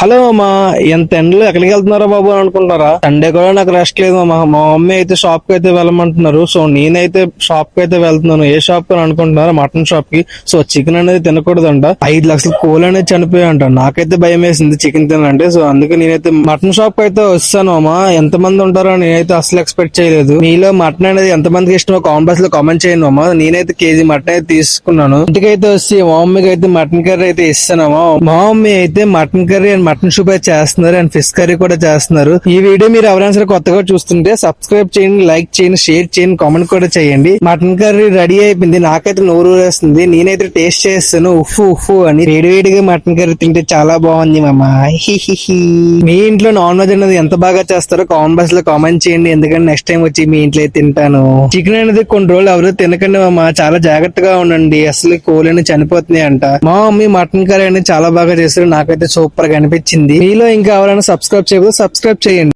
Hello అమ్మా ఎంత ఎండలు ఎక్కడికి వెళ్తున్నారా బాబు అని అనుకుంటారా సండే కూడా నాకు రెస్ట్ లేదు అమ్మా మా మమ్మీ అయితే షాప్కి అయితే వెళ్ళమంటున్నారు. సో నేనైతే షాప్కి అయితే వెళ్తున్నాను. ఏ షాప్ అని అనుకుంటున్నారా? మటన్ షాప్కి. సో చికెన్ అనేది తినకూడదంట. ఐదు లక్షల కోళ్ళు అనేది చనిపోయాయంట. నాకైతే భయం వేసింది చికెన్ తినాలంటే. సో అందుకే నేనైతే మటన్ షాప్కి అయితే వస్తాను అమ్మా ఎంత మంది ఉంటారో నేనైతే అసలు ఎక్స్పెక్ట్ చేయలేదు. మీలో మటన్ అనేది ఎంత మందికి ఇష్టమో కామెంట్ బాక్స్లో కామెంట్ చేయను అమ్మా నేనైతే కేజీ మటన్ అయితే తీసుకున్నాను. ఇంటికైతే వచ్చి మా మమ్మీకి అయితే మటన్ కర్రీ అయితే ఇస్తానమ్మా మా మమ్మీ అయితే mutton curry and mutton soup అయితే చేస్తున్నారు అండ్ ఫిష్ కర్రీ కూడా చేస్తున్నారు. ఈ వీడియో మీరు ఎవరైనా సరే కొత్తగా చూస్తుంటే సబ్స్క్రైబ్ చేయండి లైక్ చేయండి షేర్ చేయండి కామెంట్ కూడా చేయండి. మటన్ కర్రీ రెడీ అయిపోయింది. నాకైతే నోరు వేస్తుంది నేనైతే టేస్ట్ చేస్తాను. ఉఫ్ఫు ఉఫ్ఫు అని వేడివేడిగా మటన్ కర్రీ తింటే చాలా బాగుంది మామ. మీ ఇంట్లో నాన్ వెజ్ అనేది ఎంత బాగా చేస్తారో కామెంట్ బాక్స్లో కామెంట్ చేయండి. ఎందుకంటే నెక్స్ట్ టైం వచ్చి మీ ఇంట్లో అయితే తింటాను. చికెన్ అనేది కొన్ని రోజులు ఎవరు తినకండి మామ. చాలా జాగ్రత్తగా ఉండండి. అసలు కోళ్ళని చనిపోతున్నాయి అంట మా మమ్మీ మటన్ కర్రీ అనేది చాలా బాగా చేస్తారు. నాకైతే సూపర్గా అనిపించింది మీలో ఇంకా ఎవరైనా సబ్స్క్రైబ్ చేయకపోతే సబ్స్క్రైబ్ చేయండి.